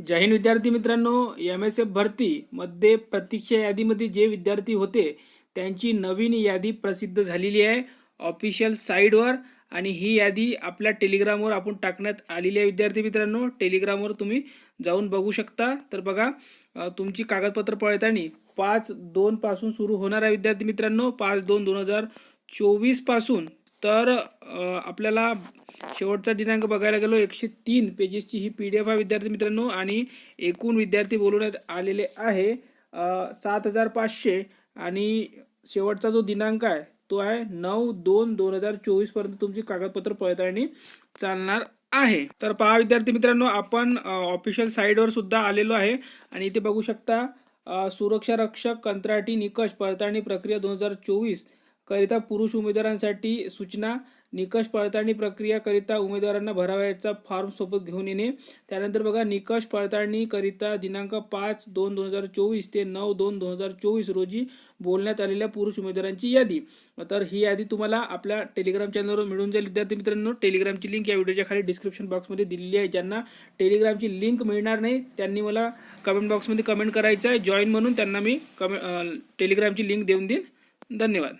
जय हिंद विद्यार्थी मित्रांनो M S F भरतीमध्ये प्रतीक्षा यादीमध्ये जे विद्यार्थी होते त्यांची नवीन यादी प्रसिद्ध झालेली आहे. ऑफिशियल साईडवर आणि ही यादी आपल्या टेलिग्रामवर आपण टाकण्यात आलेली आहे विद्यार्थी मित्रांनो. टेलिग्रामवर तुम्ही जाऊन बघू शकता. तर बघा तुमची कागदपत्र पळताना पाच दोनपासून सुरू होणार आहे विद्यार्थी मित्रांनो. पाच दोन दोन हजार चोवीसपासून तर आपल्याला शेवटचा दिनांक बघायला गेलो एकशे तीन पेजेसची ही पी डी एफ आहे विद्यार्थी मित्रांनो आणि एकूण विद्यार्थी बोलवण्यात आलेले आहे सात हजार पाचशे. आणि शेवटचा जो दिनांक आहे तो आहे नऊ दोन दोन हजार चोवीसपर्यंत तुमची कागदपत्र पडताळणी चालणार आहे. तर पहा विद्यार्थी मित्रांनो आपण ऑफिशियल साईडवर सुद्धा आलेलो आहे आणि इथे बघू शकता सुरक्षा रक्षक कंत्राटी निकष पडताळणी प्रक्रिया दोन हजार चोवीस. करिता पुरुष उमेदवारांसाठी सूचना निकष पडताळणी प्रक्रियाकरिता उमेदवारांना भरावयाचा फॉर्म सोबत घेऊन येणे. त्यानंतर बघा निकष पडताळणीकरिता दिनांक पाच दोन दोन हजार चोवीस ते नऊ दोन दोन हजार चोवीस रोजी बोलण्यात आलेल्या पुरुष उमेदवारांची यादी. तर ही यादी तुम्हाला आपल्या टेलिग्राम चॅनलवर मिळून जाईल. विद्यार्थी मित्रांनो टेलिग्रामची लिंक या व्हिडिओच्या खाली डिस्क्रिप्शन बॉक्समध्ये दिलेली आहे. ज्यांना टेलिग्रामची लिंक मिळणार नाही त्यांनी मला कमेंट बॉक्समध्ये कमेंट करायचं आहे. जॉईन म्हणून त्यांना मी कमे टेलिग्रामची लिंक देऊन देईन. धन्यवाद.